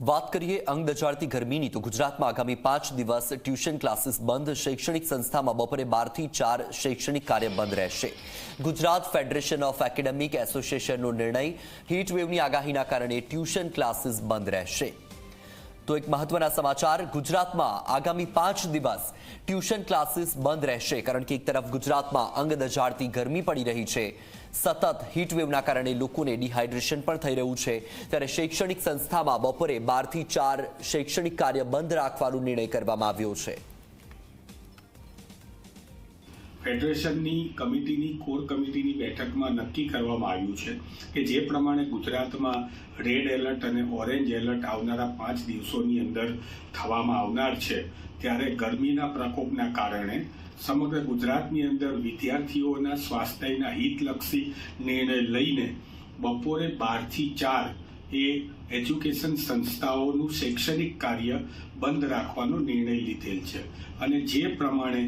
વાત કરીએ અંગ દજાડતી ગરમીની, તો ગુજરાતમાં આગામી પાંચ દિવસ ટ્યુશન ક્લાસીસ બંધ. શૈક્ષણિક સંસ્થામાં બપોરે બારથી ચાર શૈક્ષણિક કાર્ય બંધ રહેશે. ગુજરાત ફેડરેશન ઓફ એકેડેમિક એસોસિએશનનો નિર્ણય. હીટ વેવની આગાહીના કારણે ટ્યુશન ક્લાસીસ બંધ રહેશે. તો એક મહત્વના સમાચાર, ગુજરાતમાં આગામી પાંચ દિવસ ટ્યુશન ક્લાસીસ બંધ રહેશે, કારણ કે એક તરફ ગુજરાતમાં અંગ દજાડતી ગરમી પડી રહી છે. સતત હીટવેવના કારણે લોકોને ડિહાઇડ્રેશન પણ થઈ રહ્યું છે. ત્યારે શૈક્ષણિક સંસ્થામાં બપોરે બારથી ચાર શૈક્ષણિક કાર્ય બંધ રાખવાનો નિર્ણય કરવામાં આવ્યો છે. ફેડરેશનની કમિટીની, કોર કમિટીની બેઠકમાં નક્કી કરવામાં આવ્યું છે કે જે પ્રમાણે ગુજરાતમાં રેડ એલર્ટ અને ઓરેન્જ એલર્ટ આવનારા પાંચ દિવસોની અંદર થવામાં આવનાર છે, ત્યારે ગરમીના પ્રકોપના કારણે સમગ્ર ગુજરાતની અંદર વિદ્યાર્થીઓના સ્વાસ્થ્યના હિતલક્ષી નિર્ણય લઈને બપોરે બારથી ચાર એ એજ્યુકેશન સંસ્થાઓનું શૈક્ષણિક કાર્ય બંધ રાખવાનો નિર્ણય લીધેલ છે. અને જે પ્રમાણે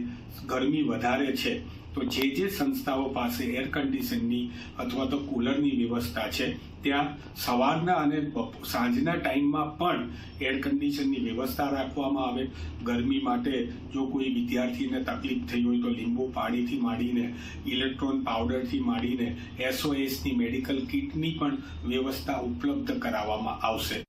ગરમી વધારે છે, તો જે જે સંસ્થાઓ પાસે એર કન્ડિશનની અથવા તો કુલરની વ્યવસ્થા છે, ત્યાં સવારના અને સાંજના ટાઈમમાં પણ એર કન્ડિશનની વ્યવસ્થા રાખવામાં આવે. ગરમી માટે જો કોઈ વિદ્યાર્થીને તકલીફ થઈ હોય તો લીંબુ પાણીથી માંડીને ઇલેક્ટ્રોન પાવડરથી માંડીને એસઓએસની મેડિકલ કિટની પણ વ્યવસ્થા ઉપલબ્ધ કરાવવામાં આવશે.